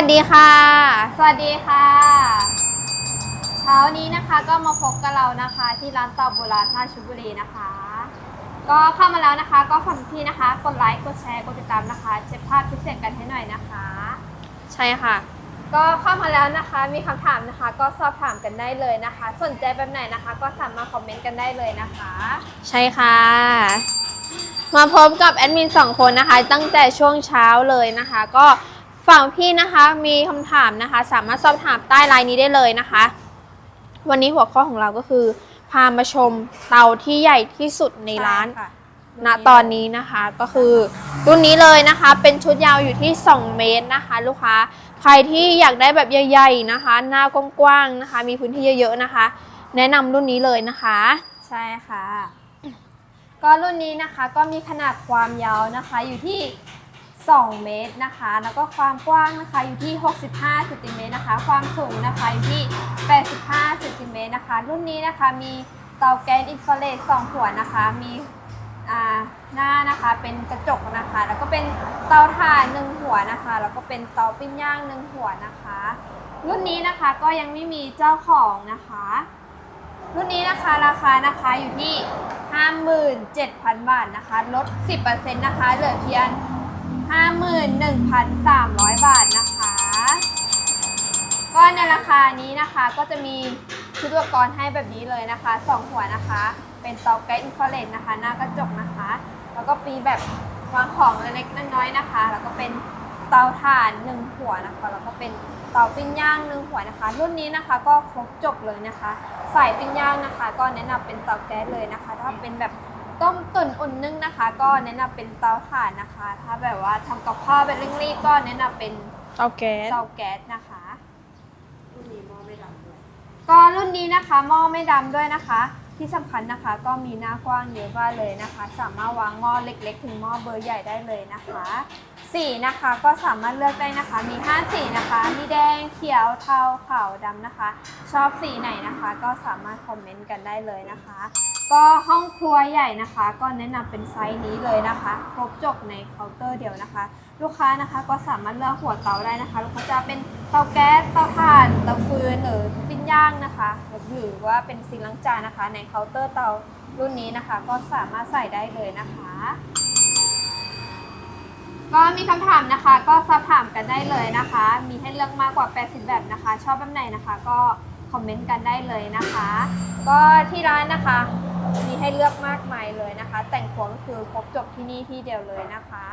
วัสดีค่ะ สวัสดีค่ะ เช้านี้นะคะก็มาพบกับเรานะคะ ที่ร้านเตาโบราณท่าชุบุรีนะคะ ก็เข้ามาแล้วนะคะ ก็ฝากพี่นะคะกดไลค์กดแชร์กดติดตามนะคะเช็คภาพคลิปเสียงกันให้หน่อยนะคะ ใช่ค่ะ ก็เข้ามาแล้วนะคะ มีคำถามนะคะ ก็สอบถามกันได้เลยนะคะ สนใจแบบไหนนะคะ ก็สามารถคอมเมนต์กันได้เลยนะคะ ใช่ค่ะ มาพบกับแอดมินสองคนนะคะ ตั้งแต่ช่วงเช้าเลยนะคะ ก็ ฝั่งพี่นะคะมีคำถามนะคะ สามารถสอบถามใต้ไลน์นี้ได้เลยนะคะ วันนี้หัวข้อของเราก็คือ พามาชมเตาที่ใหญ่ที่สุดในร้านใช่ค่ะณตอนนี้นะคะก็คือรุ่นนี้เลยนะคะ เป็นชุดยาวอยู่ที่ 2 เมตรนะคะ ลูกค้าใครที่อยากได้แบบใหญ่ๆนะคะ หน้ากว้างๆนะคะ มีพื้นที่เยอะๆนะคะ แนะนำรุ่นนี้เลยนะคะ ใช่ค่ะ ก็รุ่นนี้นะคะก็มีขนาดความยาวนะคะอยู่ที่ 2 เมตรนะคะ แล้วก็ความกว้างนะคะอยู่ที่ 65เซนติเมตรนะคะ ความสูงนะคะอยู่ที่ 85เซนติเมตรนะคะ รุ่นนี้นะคะมีเตาแก๊สอินฟราเรด2หัวนะคะ มีหน้านะคะเป็นกระจกนะคะ แล้วก็เป็นเตาถ่านหนึ่งหัวนะคะ แล้วก็เป็นเตาปิ้งย่างหนึ่งหัวนะคะ รุ่นนี้นะคะก็ยังไม่มีเจ้าของนะคะ รุ่นนี้นะคะราคานะคะอยู่ที่ 57,000 บาทนะคะ ลด 10%นะคะ เหลือเพียง 51,300 บาทนะคะ ก็ในราคานี้นะคะก็จะมีชุดอุปกรณ์ให้แบบนี้เลยนะคะ 2 หัวนะคะ เป็นเตาแก๊สอินฟราเรดนะคะ หน้ากระจกนะคะ แล้วก็มีแบบวางของเล็กๆน้อยๆนะคะ แล้วก็เป็นเตาถ่านหนึ่งหัวนะคะ แล้วก็เป็นเตาปิ้งย่างหนึ่งหัวนะคะ รุ่นนี้นะคะก็ครบจบเลยนะคะ สายปิ้งย่างนะคะ ก็แนะนำเป็นเตาแก๊สเลยนะคะ ถ้าเป็นแบบ ต้มตุ๋นอุ่นนึ่งนะคะ ก็แนะนำเป็นเตาถ่านนะคะ ถ้าแบบว่าทำกับข้าวเป็นเร่งรีบก็แนะนำเป็นเตาแก๊สเตาแก๊สนะคะก็รุ่นนี้นะคะหม้อไม่ดำด้วยนะคะ ที่สำคัญนะคะก็มีหน้ากว้างเยอะมากเลยนะคะ สามารถวางหม้อเล็ก ๆ ถึงหม้อเบอร์ใหญ่ได้เลยนะคะสีนะคะก็สามารถเลือกได้นะคะ มี 5 สีนะคะ มีแดงเขียวเทาขาวดำนะคะ ชอบสีไหนนะคะ ก็สามารถคอมเมนต์กันได้เลยนะคะ ก็ห้องครัวใหญ่นะคะ ก็แนะนำเป็นไซส์นี้เลยนะคะ ครบจบในเคาน์เตอร์เดียวนะคะ ลูกค้านะคะก็สามารถเลือกหัวเตาได้นะคะลูกค้าจะเป็นเตาแก๊สเตาถ่านเตาฟืนหรือปิ้งย่างนะคะ หรือว่าเป็นซิงล้างจานนะคะ ในเคาน์เตอร์เตารุ่นนี้นะคะ ก็สามารถใส่ได้เลยนะคะ ก็มีคำถามนะคะ ก็สอบถามกันได้เลยนะคะ มีให้เลือกมากกว่า 80 แบบนะคะ ชอบแบบไหนนะคะ ก็คอมเมนต์กันได้เลยนะคะ ก็ที่ร้านนะคะ มีให้เลือกมากมายเลยนะคะ แต่งครัวก็คือครบจบที่นี่ที่เดียวเลยนะคะ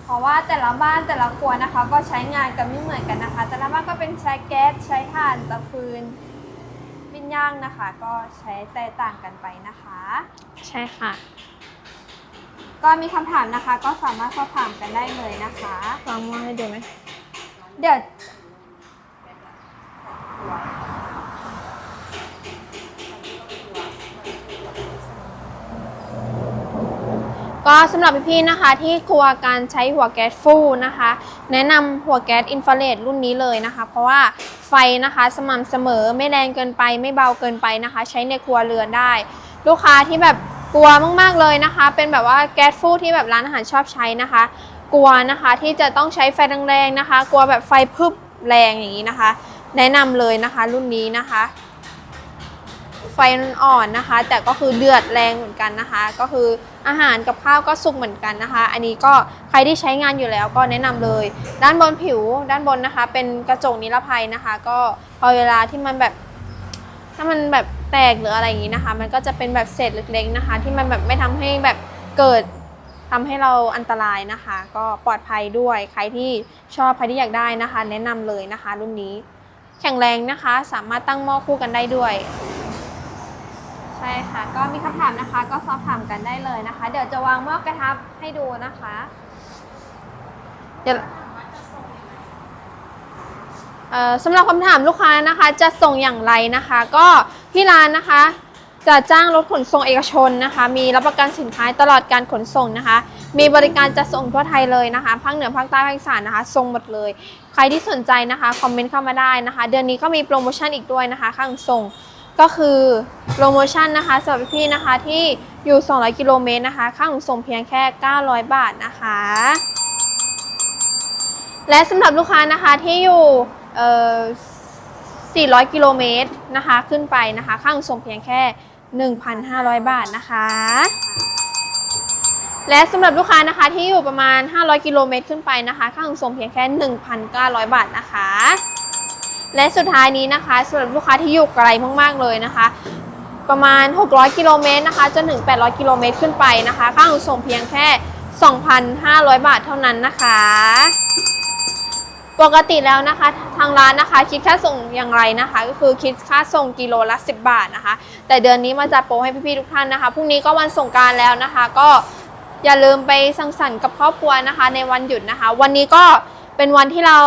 เพราะว่าแต่ละบ้านแต่ละครัวนะคะ ก็ใช้งานกันไม่เหมือนกันนะคะ แต่ละบ้านก็เป็นใช้แก๊สใช้ถ่านเตาฟืนปิ้งย่างนะคะ ก็ใช้แตกต่างกันไปนะคะ ใช่ค่ะ ก็มีคำถามนะคะ ก็สามารถสอบถามกันได้เลยนะคะวางหม้อให้ดูไหมเดี๋ยว ก็สำหรับพี่ๆนะคะที่กลัวการใช้หัวแก๊สฟู่นะคะ แนะนำหัวแก๊สอินฟราเรดรุ่นนี้เลยนะคะ เพราะว่าไฟนะคะสม่ำเสมอไม่แรงเกินไปไม่เบาเกินไปนะคะ ใช้ในครัวเรือนได้ ลูกค้าที่แบบกลัวมากๆเลยนะคะ เป็นแบบว่าแก๊สฟู่ที่แบบร้านอาหารชอบใช้นะคะ กลัวนะคะที่จะต้องใช้ไฟแรงๆนะคะ กลัวแบบไฟพึบแรงอย่างนี้นะคะ แนะนำเลยนะคะรุ่นนี้นะคะ ไฟอ่อนนะคะ แต่ก็คือเดือดแรงเหมือนกันนะคะ ก็คืออาหารกับข้าวก็สุกเหมือนกันนะคะ อันนี้ก็ใครที่ใช้งานอยู่แล้วก็แนะนำเลย ด้านบนผิวด้านบนนะคะ เป็นกระจกนิรภัยนะคะ ก็พอเวลาที่มันแบบถ้ามันแบบแตกหรืออะไรอย่างนี้นะคะ มันก็จะเป็นแบบเศษเล็กๆนะคะ ที่มันแบบไม่ทำให้แบบเกิดทำให้เราอันตรายนะคะ ก็ปลอดภัยด้วยใครที่ชอบใครที่อยากได้นะคะ แนะนำเลยนะคะ รุ่นนี้ แข็งแรงนะคะ สามารถตั้งหม้อคู่กันได้ด้วย ใช่ค่ะ ก็มีคำถามนะคะ ก็สอบถามกันได้เลยนะคะ เดี๋ยวจะวางหม้อกระทะให้ดูนะคะ เดี๋ยวเอ่อสำหรับคำถามลูกค้านะคะ จะส่งอย่างไรนะคะ ก็ที่ร้านนะคะ จะจ้างรถขนส่งเอกชนนะคะ มีรับประกันสินค้าตลอดการขนส่งนะคะ มีบริการจะส่งทั่วไทยเลยนะคะภาคเหนือภาคใต้ภาคอีสานนะคะส่งหมดเลย ใครที่สนใจนะคะคอมเมนต์เข้ามาได้นะคะ เดือนนี้ก็มีโปรโมชั่นอีกด้วยนะคะค่าขนส่ง ก็คือโปรโมชั่นนะคะสำหรับพี่นะคะที่อยู่ 200 กิโลเมตรนะคะค่าขนส่งเพียงแค่ 900 บาทนะคะ และสำหรับลูกค้านะคะที่อยู่400 กิโลเมตรนะคะขึ้นไปนะคะค่าขนส่งเพียงแค่ 1,500 บาทนะคะและสำหรับลูกค้านะคะที่อยู่ประมาณ 500 กิโลเมตรขึ้นไปนะคะ ค่าขนส่งเพียงแค่ 1,900 บาทนะคะ และสุดท้ายนี้นะคะสำหรับลูกค้าที่อยู่ไกลมากๆเลยนะคะ ประมาณ 600 กิโลเมตรนะคะจนถึง 800 กิโลเมตรขึ้นไปนะคะ ค่าขนส่งเพียงแค่ 2,500 บาทเท่านั้นนะคะ ปกติแล้วนะคะ ทางร้านนะคะ คิดค่าส่งอย่างไรนะคะ ก็คือคิดค่าส่งกิโลละ 10 บาทนะคะ แต่เดือนนี้มาจัดโปรให้พี่ๆทุกท่านนะคะพรุ่งนี้ก็วันสงการแล้วนะคะ ก็อย่าลืมไปสังสรรค์กับครอบครัวนะคะ ในวันหยุดนะคะ วันนี้ก็เป็นวันที่เรา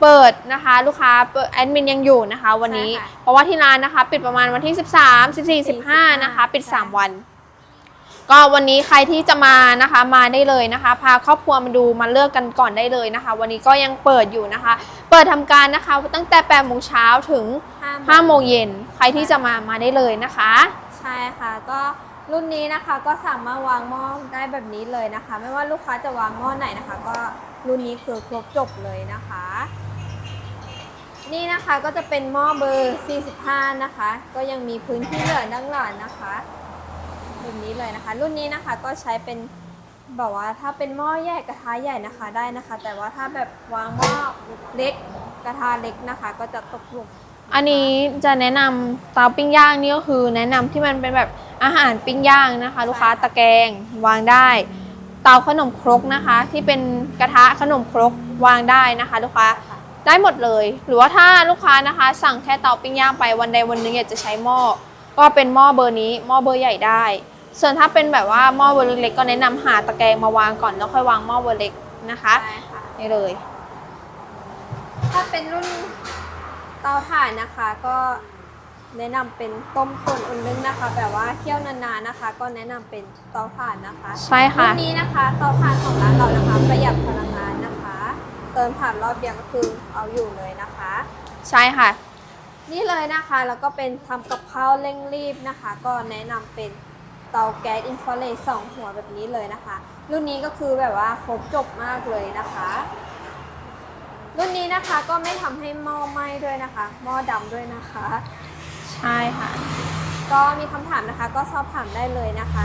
เปิดนะคะลูกค้าเปิดแอดมินยังอยู่นะคะ วันนี้ ใช่ค่ะเพราะว่าที่ร้านนะคะ ปิดประมาณวันที่ 13 14 15 นะคะ ปิด ใช่ 3 วัน ก็วันนี้ใครที่จะมานะคะมาได้เลยนะคะ พาครอบครัวมาดูมาเลือกกันก่อนได้เลยนะคะ วันนี้ก็ยังเปิดอยู่นะคะ เปิดทำการนะคะ ตั้งแต่8โมงเช้าถึง5โมงเย็นใครที่จะมามาได้เลยนะคะ ใช่ค่ะ ก็รุ่นนี้นะคะก็สามารถวางหม้อได้แบบนี้เลยนะคะ ไม่ว่าลูกค้าจะวางหม้อไหนนะคะ ก็รุ่นนี้คือครบจบเลยนะคะ นี่นะคะก็จะเป็นหม้อเบอร์ 45 นะคะ ก็ยังมีพื้นที่เหลือด้านหลังนะคะแบบนี้เลยนะคะ รุ่นนี้นะคะก็ใช้เป็นแบบว่าถ้าเป็นหม้อใหญ่กระทะใหญ่นะคะได้นะคะ แต่ว่าถ้าแบบวางหม้อเล็กกระทะเล็กนะคะ ก็จะตกหลุมอันนี้จะแนะนำเตาปิ้งย่างนี่ก็คือแนะนำที่มันเป็นแบบอาหารปิ้งย่างนะคะ ลูกค้าตะแกรงวางได้ เตาขนมครกนะคะ ที่เป็นกระทะขนมครกวางได้นะคะ ลูกค้า ได้หมดเลย หรือว่าถ้าลูกค้านะคะ สั่งแค่เตาปิ้งย่างไปวันใดวันหนึงอยากจะใช้หม้อก็เป็นหม้อเบอร์นี้หม้อเบอร์ใหญ่ได้ ส่วนถ้าเป็นแบบว่าหม้อเบอร์เล็กๆก็แนะนำหาตะแกรงมาวางก่อนแล้วค่อยวางหม้อเบอร์เล็กนะคะใช่ค่ะนี่เลย ถ้าเป็นรุ่นเตาถ่านนะคะ ก็แนะนำเป็นต้มตุ๋นอุ่นนึ่งนะคะ แบบว่าเคี่ยวนานๆนะคะ ก็แนะนำเป็นเตาถ่านนะคะ ใช่ค่ะรุ่นนี้นะคะเตาถ่านของร้านเรานะคะ ประหยัดพลังงานนะคะ เติมถ่านรอบเดียวก็คือเอาอยู่เลยนะคะ ใช่ค่ะ นี่เลยนะคะแล้วก็เป็นทำกับข้าวเร่งรีบนะคะ ก็แนะนำเป็นเตาแก๊สอินฟราเรดสองหัวแบบนี้เลยนะคะ รุ่นนี้ก็คือแบบว่าครบจบมากเลยนะคะ รุ่นนี้นะคะก็ไม่ทำให้หม้อไหม้ด้วยนะคะหม้อดำด้วยนะคะ ใช่ค่ะ ก็มีคำถามนะคะก็สอบถามได้เลยนะคะ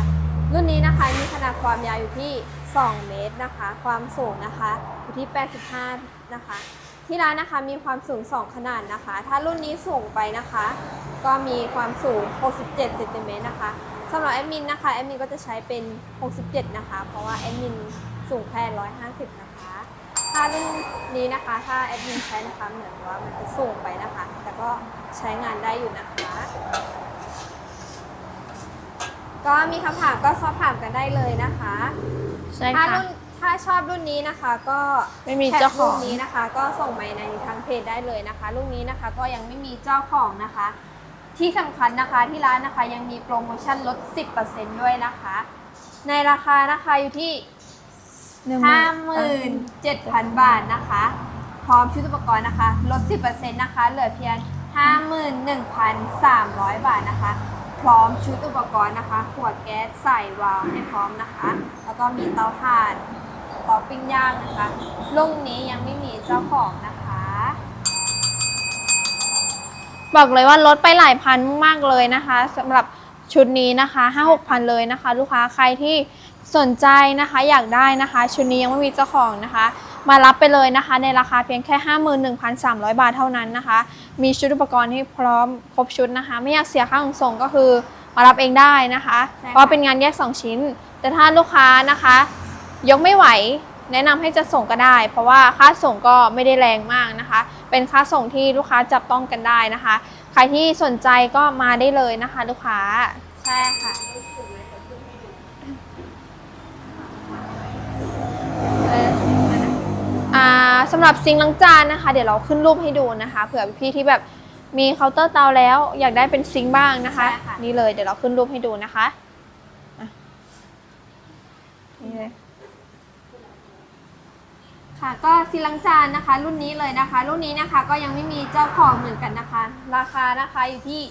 รุ่นนี้นะคะมีขนาดความยาวอยู่ที่ 2 เมตรนะคะ ความสูงนะคะอยู่ที่ 85 นะคะ ที่ร้านนะคะมีความสูง 2 ขนาดนะคะ ถ้ารุ่นนี้สูงไปนะคะ ก็มีความสูง 67เซนติเมตรนะคะสำหรับแอดมินนะคะแอดมินก็จะใช้เป็น 67 นะคะ เพราะว่าแอดมินสูงแค่150 นะคะ ถ้ารุ่นนี้นะคะถ้าแอดมินใช้นะคะเหมือนว่ามันจะสูงไปนะคะ แต่ก็ใช้งานได้อยู่นะคะก็มีคำถามก็สอบถามกันได้เลยนะคะ ใช่ถ้าค่ะ รุ่นถ้าชอบรุ่นนี้นะคะ ก็ไม่มีเจ้าของแคปรุ่นนี้นะคะ ก็ส่งไปในทางเพจได้เลยนะคะ รุ่นนี้นะคะก็ยังไม่มีเจ้าของนะคะ ที่สำคัญนะคะที่ร้านนะคะยังมีโปรโมชั่นลด 10%ด้วยนะคะ ในราคานะคะอยู่ที่57,000 บาทนะคะ พร้อมชุดอุปกรณ์นะคะ ลด 10%นะคะ เหลือเพียง 51,300 บาทนะคะ พร้อมชุดอุปกรณ์นะคะขวดแก๊สใส่วาล์วให้พร้อมนะคะ แล้วก็มีเตาถ่านเตาปิ้งย่างนะคะรุ่งนี้ยังไม่มีเจ้าของนะคะ บอกเลยว่าลดไปหลายพันมากๆเลยนะคะสำหรับชุดนี้นะคะ5 6พันเลยนะคะ ลูกค้าใครที่สนใจนะคะอยากได้นะคะ ชุดนี้ยังไม่มีเจ้าของนะคะ มารับไปเลยนะคะ ในราคาเพียงแค่ 51,300 บาทเท่านั้นนะคะ มีชุดอุปกรณ์ที่พร้อมครบชุดนะคะ ไม่อยากเสียค่าขนส่งก็คือมารับเองได้นะคะใช่ค่ะเพราะเป็นงานแยก 2 ชิ้น แต่ถ้าลูกค้านะคะ ยกไม่ไหวแนะนำให้จะส่งก็ได้ เพราะว่าค่าส่งก็ไม่ได้แรงมากนะคะ เป็นค่าส่งที่ลูกค้าจับต้องกันได้นะคะ ใครที่สนใจก็มาได้เลยนะคะ ลูกค้าใช่ค่ะ อ่าสำหรับซิงค์ล้างจานนะคะ เดี๋ยวเราขึ้นรูปให้ดูนะคะ เผื่อพี่ๆที่แบบมีเคาน์เตอร์เตาแล้วอยากได้เป็นซิงค์บ้างนะคะ ใช่ค่ะ นี่เลยเดี๋ยวเราขึ้นรูปให้ดูนะคะอะนี่เลย ค่ะก็ซิลังจานนะคะ รุ่นนี้เลยนะคะ รุ่นนี้นะคะก็ยังไม่มีเจ้าของเหมือนกันนะคะ ราคานะคะอยู่ที่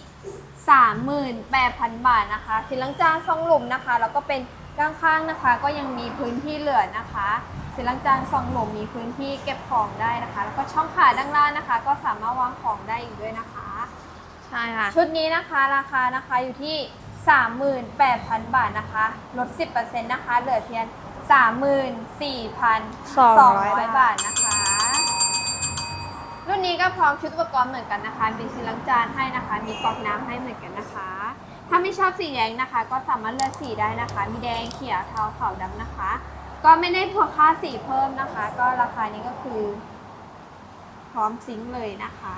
38,000 บาทนะคะซิลังจานทรงหลุมนะคะแล้วก็เป็นด้านข้างนะคะ ก็ยังมีพื้นที่เหลือนะคะ สีล้างจานสองหลุมมีพื้นที่เก็บของได้นะคะ แล้วก็ช่องขาด้านล่างนะคะ ก็สามารถวางของได้อีกด้วยนะคะ ใช่ค่ะ ชุดนี้นะคะราคานะคะอยู่ที่ 38,000 บาทนะคะลด 10%นะคะเหลือเพียง34,200 บาทนะคะ รุ่นนี้ก็พร้อมชุดอุปกรณ์เหมือนกันนะคะมีสีล้างจานให้นะคะ มีกรอกน้ำให้เหมือนกันนะคะ ถ้าไม่ชอบสีแดงนะคะ ก็สามารถเลือกสีได้นะคะ มีแดงเขียวเทาขาวดำนะคะ ก็ไม่ได้พวกค่าสีเพิ่มนะคะ ก็ราคานี้ก็คือ พร้อมซิงค์เลยนะคะ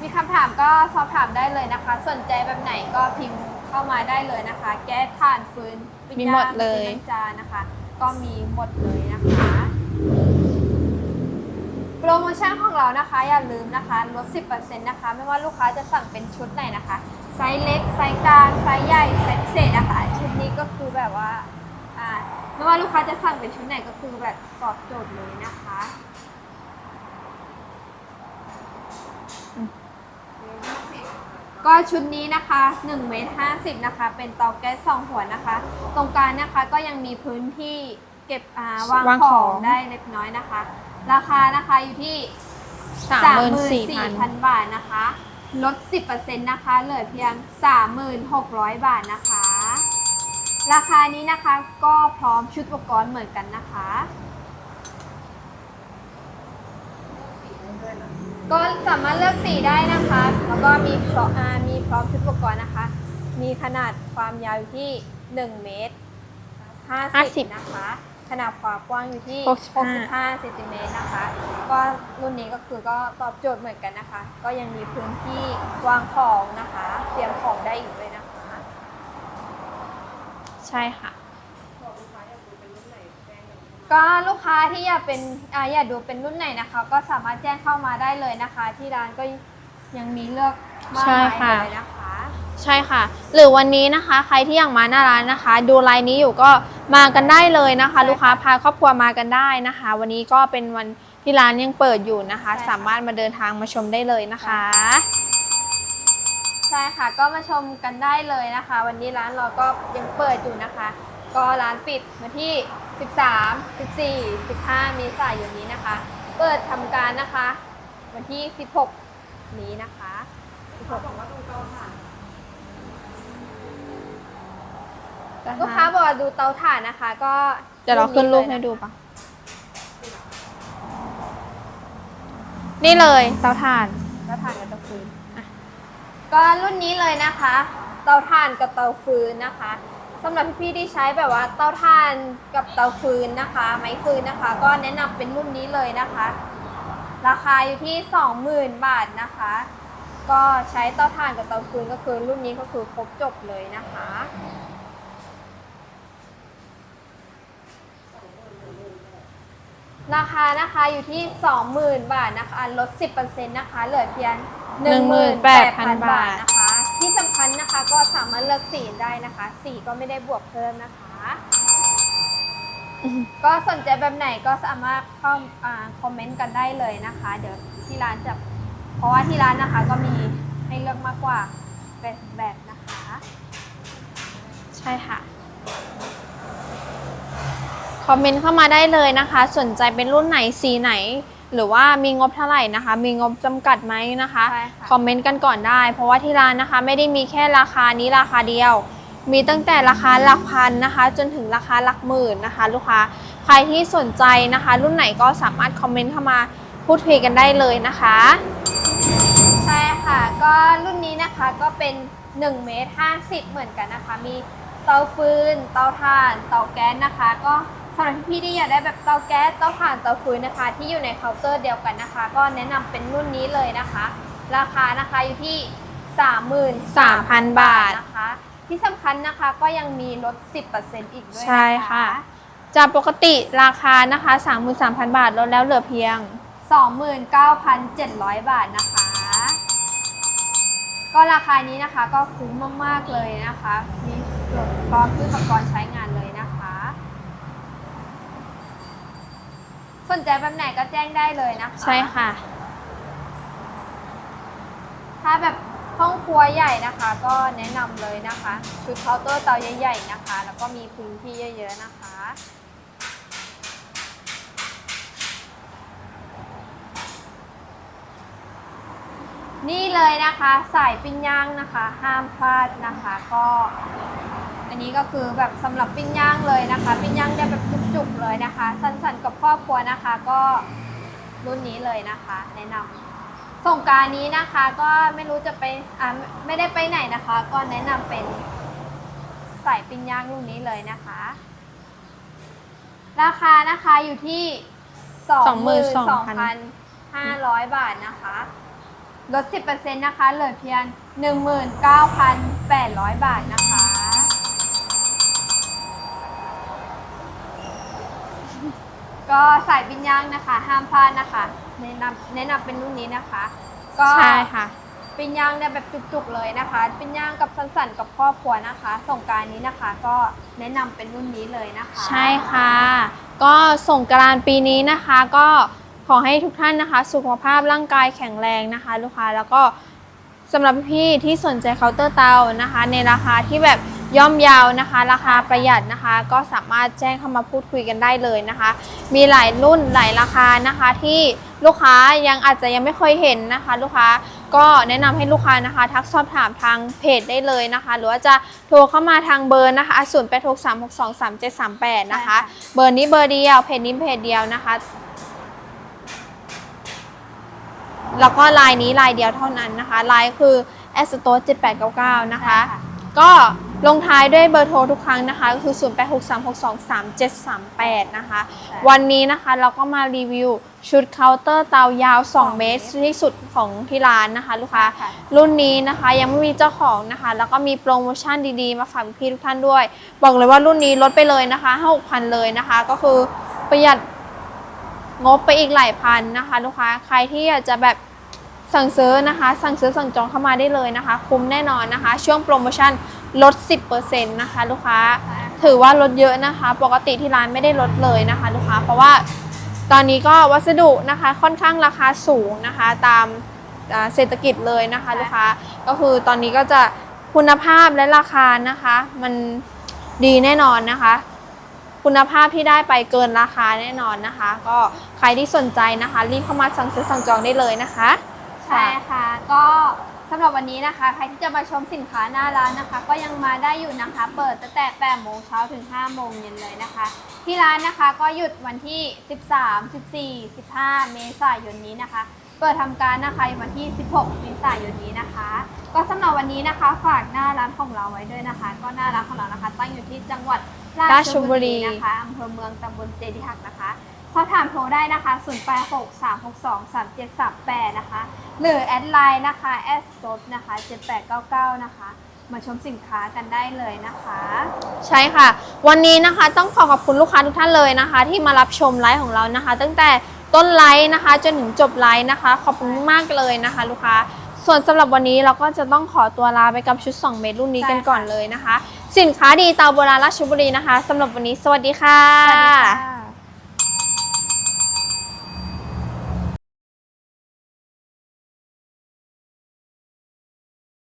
มีคำถามก็สอบถามได้เลยนะคะ สนใจแบบไหนก็พิมพ์เข้ามาได้เลยนะคะ แก๊สถ่านฟืนปิ้งมีหมดย่างเลยซีนจานนะคะ ก็มีหมดเลยนะคะ โปรโมชั่นของเรานะคะอย่าลืมนะคะลด 10%นะคะ ไม่ว่าลูกค้าจะสั่งเป็นชุดไหนนะคะ ไซส์เล็ก ไซส์กลาง ไซส์ใหญ่ ไซส์พิเศษนะคะ ชุดนี้ก็คือแบบว่า อ่าไม่ว่าลูกค้าจะสั่งเป็นชุดไหนก็คือแบบตอบโจทย์เลยนะคะก็ชุดนี้นะคะ1เมตร50นะคะ เป็นเตาแก๊ส2หัวนะคะ ตรงกลางนะคะก็ยังมีพื้นที่เก็บอ่าวางวางขขอองงได้เล็กน้อยนะคะ ราคานะคะอยู่ที่สามหมื่นสี่พัน34,000 บาทนะคะ ลด 10%นะคะ เหลือเพียง 36,000 บาทนะคะ ราคานี้นะคะก็พร้อมชุดอุปกรณ์เหมือนกันนะคะ ก็สามารถเลือกสีได้นะคะ แล้วก็มีพร้อมอ่ามีพร้อมชุดอุปกรณ์นะคะ มีขนาดความยาวอยู่ที่ 1 เมตร 50 นะคะ ขนาดความกว้างอยู่ที่65 65เซนติเมตรนะคะ ก็รุ่นนี้ก็คือก็ตอบโจทย์เหมือนกันนะคะ ก็ยังมีพื้นที่วางของนะคะ เตรียมของได้อีกด้วยนะคะ ใช่ค่ะ ก็ลูกค้าที่อยากเป็นอ่าอยากดูเป็นรุ่นไหนนะคะ ก็สามารถแจ้งเข้ามาได้เลยนะคะ ที่ร้านก็ยังมีเลือกมากใช่มายค่ะ เลยนะคะ ใช่ค่ะ หรือวันนี้นะคะ ใครที่อยากมาหน้าร้านนะคะ ดูไลน์นี้อยู่ก็มากันได้เลยนะคะใช่ค่ะลูกค้าพาครอบครัวมากันได้นะคะ วันนี้ก็เป็นวันที่ร้านยังเปิดอยู่นะคะ ใช่ค่ะ สามารถมาเดินทางมาชมได้เลยนะคะ ใช่ค่ะ ก็มาชมกันได้เลยนะคะ วันนี้ร้านเราก็ยังเปิดอยู่นะคะ ก็ร้านปิดมาที่ 13 14 15 เมษายนนี้นะคะ เปิดทำการนะคะ วันที่ 16 นี้นะคะ16ลูกค้าบอกว่าดูเตาถ่านนะคะ ก็เดี๋ยวเราขึ้นรูปให้ลยะดูปะนี่เลยเตาถ่านเตาถ่านกับเตาฟืนอะ ก็รุ่นนี้เลยนะคะ เตาถ่านกับเตาฟืนนะคะสำหรับพี่ๆที่ใช้แบบว่าเตาถ่านกับเตาฟืนนะคะ ไม้ฟืนนะคะ ก็แนะนำเป็นรุ่นนี้เลยนะคะ ราคาอยู่ที่ 20,000 บาทนะคะ ก็ใช้เตาถ่านกับเตาฟืนก็คือรุ่นนี้ก็คือครบจบเลยนะคะ ราคานะคะอยู่ที่ 20,000 บาทนะคะลด 10%นะคะเหลือเพียง18,000 บาทนะคะ ที่สำคัญนะคะก็สามารถเลือกสีได้นะคะ สีก็ไม่ได้บวกเพิ่มนะคะ ก็สนใจแบบไหนก็สามารถเข้าอ่าคอมเมนต์กันได้เลยนะคะ เดี๋ยวที่ร้านจะเพราะว่าที่ร้านนะคะก็มีให้เลือกมากกว่า80แบบนะคะ ใช่ค่ะค อมเมนต์เข้ามาได้เลยนะคะ สนใจเป็นรุ่นไหนสีไหน หรือว่ามีงบเท่าไหร่นะคะ มีงบจำกัดไหมนะคะใช่ค่ะ คอมเมนต์กันก่อนได้ เพราะว่าที่ร้านนะคะ ไม่ได้มีแค่ราคานี้ราคาเดียว มีตั้งแต่ราคาหลักพันนะคะ จนถึงราคาหลักหมื่นนะคะ ลูกค้าใครที่สนใจนะคะ รุ่นไหนก็สามารถคอมเมนต์เข้ามาพูดคุยกันได้เลยนะคะ ใช่ค่ะ ก็รุ่นนี้นะคะก็เป็น1เมตร50 เหมือนกันนะคะ มีเตาฟืน เตาถ่าน เตาแก๊สนะคะ ก็ สำหรับพี่ๆที่อยากได้แบบเตาแก๊สเตาถ่านเตาฟืนนะคะ ที่อยู่ในเคาน์เตอร์เดียวกันนะคะ ก็แนะนำเป็นรุ่นนี้เลยนะคะ ราคานะคะอยู่ที่3,000 บาท นะคะ ที่สำคัญนะคะก็ยังมีลด 10%อีกด้วยนใช่ค่ะ จากปกติราคานะคะ 33,000 บาทลดแล้วเหลือเพียง 29,700 บาทนะคะ ก็ราคานี้นะคะก็คุ้มมาก ๆ เลยนะคะ มีส่วนพร้อมอุปกรณ์ใช้งานเลยนะคะ สนใจแบบไหนก็แจ้งได้เลยนะคะใช่ค่ะ ถ้าแบบห้องครัวใหญ่นะคะ ก็แนะนำเลยนะคะ ชุดเคาน์เตอร์เตาใหญ่ๆนะคะ แล้วก็มีพื้นที่เยอะๆนะคะ นี่เลยนะคะสายปิ้งย่างนะคะ ห้ามพลาดนะคะก็ อันนี้ก็คือแบบสำหรับปิ้งย่างเลยนะคะ ปิ้งย่างได้แบบจุกๆเลยนะคะ สั้นๆกับครอบครัวนะคะ ก็รุ่นนี้เลยนะคะ แนะนำส่งการนี้นะคะก็ไม่รู้จะไปอ่าไม่ได้ไปไหนนะคะ ก็แนะนำเป็นสายปิ้งย่างรุ่นนี้เลยนะคะ ราคานะคะอยู่ที่22,500บาทนะคะ ลด 10%นะคะ เหลือเพียง 19,800 บาทนะคะ ก็สายปิ้งย่างนะคะ ห้ามพลาดนะคะ แนะนำแนะนำเป็นรุ่นนี้นะคะ ก็ใช่ค่ะ ปิ้งย่างเนี่ยแบบจุกๆเลยนะคะ ปิ้งย่างกับสั้นๆกับครอบครัวนะคะส่งกรารนี้นะคะ ก็แนะนำเป็นรุ่นนี้เลยนะคะ ใช่ค่ะ ก็ส่งกรานต์ปีนี้นะคะก็ข อให้ทุกท่านนะคะ สุขภาพร่างกายแข็งแรงนะคะ ลูกค้าแล้วก็สำหรับพี่ที่สนใจเคาน์เตอร์เตานะคะ ในราคาที่แบบย่อมเยาวนะคะ ราคาประหยัดนะคะ ก็สามารถแจ้งเข้ามาพูดคุยกันได้เลยนะคะ มีหลายรุ่นหลายราคานะคะ ที่ลูกค้ายังอาจจะยังไม่เคยเห็นนะคะ ลูกค้าก็แนะนำให้ลูกค้านะคะ ทักสอบถามทางเพจได้เลยนะคะ หรือว่าจะโทรเข้ามาทางเบอร์นะคะ0 8 6 3 6 2 3 7 3 8นะคะ เบอร์นี้เบอร์เดียวเพจนี้เพจเดียวนะคะ แล้วก็ลายนี้ลายเดียวเท่านั้นนะคะ ลายคือ a s t o 7899 นะคะใช่ค่ะก็ลงท้ายด้วยเบอร์โทรทุกครั้งนะคะ ก็คือ 0863623738 นะคะ วันนี้นะคะเราก็มารีวิวชุดเคาน์เตอร์เตายาว 2 เมตรที่สุดของที่ร้านนะคะ ลูกค้าค่ะรุ่นนี้นะคะยังไม่มีเจ้าของนะคะ แล้วก็มีโปรโมชั่นดีๆ มาฝากพี่ทุกท่านด้วย บอกเลยว่ารุ่นนี้ลดไปเลยนะคะ 6,000 เลยนะคะ ก็คือประหยัดงบไปอีกหลายพันนะคะ ลูกค้า ใครที่อยากจะแบบ สั่งซื้อนะคะ สั่งซื้อสั่งจองเข้ามาได้เลยนะคะ คุ้มแน่นอนนะคะ ช่วงโปรโมชั่นลด 10%นะคะ ลูกค้าถือว่าลดเยอะนะคะ ปกติที่ร้านไม่ได้ลดเลยนะคะ ลูกค้าเพราะว่าตอนนี้ก็วัสดุนะคะค่อนข้างราคาสูงนะคะ ตามเศรษฐกิจเลยนะคะลูกค้าก็คือตอนนี้ก็จะคุณภาพและราคานะคะ มันดีแน่นอนนะคะ คุณภาพที่ได้ไปเกินราคาแน่นอนนะคะ ก็ใครที่สนใจนะคะ รีบเข้ามาสั่งซื้อสั่งจองได้เลยนะคะ ใช่ค่ะ ก็สำหรับวันนี้นะคะ ใครที่จะมาชมสินค้าหน้าร้านนะคะ ก็ยังมาได้อยู่นะคะ เปิดตั้งแต่8โมงเช้าถึง 5 โมงเย็นเลยนะคะ ที่ร้านนะคะก็หยุดวันที่ 13 14 15 เมษายนนี้นะคะ เปิดทำการนะคะวันที่ 16 เมษายนนี้นะคะ ก็สำหรับวันนี้นะคะ ฝากหน้าร้านของเราไว้ด้วยนะคะ ก็หน้าร้านของเรานะคะ ตั้งอยู่ที่จังหวัดราราชชบุบุรีรีนะคะอำเภอเมืองตำบลเจดีหักนะคะ สอบถามโทรได้นะคะ 0863623738 นะคะ หรือแอดไลน์นะคะแอสโตนะคะ 7899 นะคะ มาชมสินค้ากันได้เลยนะคะ ใช่ค่ะ วันนี้นะคะต้องขอขอบคุณลูกค้าทุกท่านเลยนะคะ ที่มารับชมไลฟ์ของเรานะคะ ตั้งแต่ต้นไลฟ์นะคะ จนถึงจบไลฟ์นะคะ ขอบคุณมากเลยนะคะ ลูกค้าส่วนสำหรับวันนี้เราก็จะต้องขอตัวลาไปกับชุด 2 เมตรรุ่นนี้กันใช่ค่ะก่อนเลยนะคะ สินค้าดีเตาโบราณราชบุรีนะคะสำหรับวันนี้สวัสดีค่ะสวัสดีค่ะ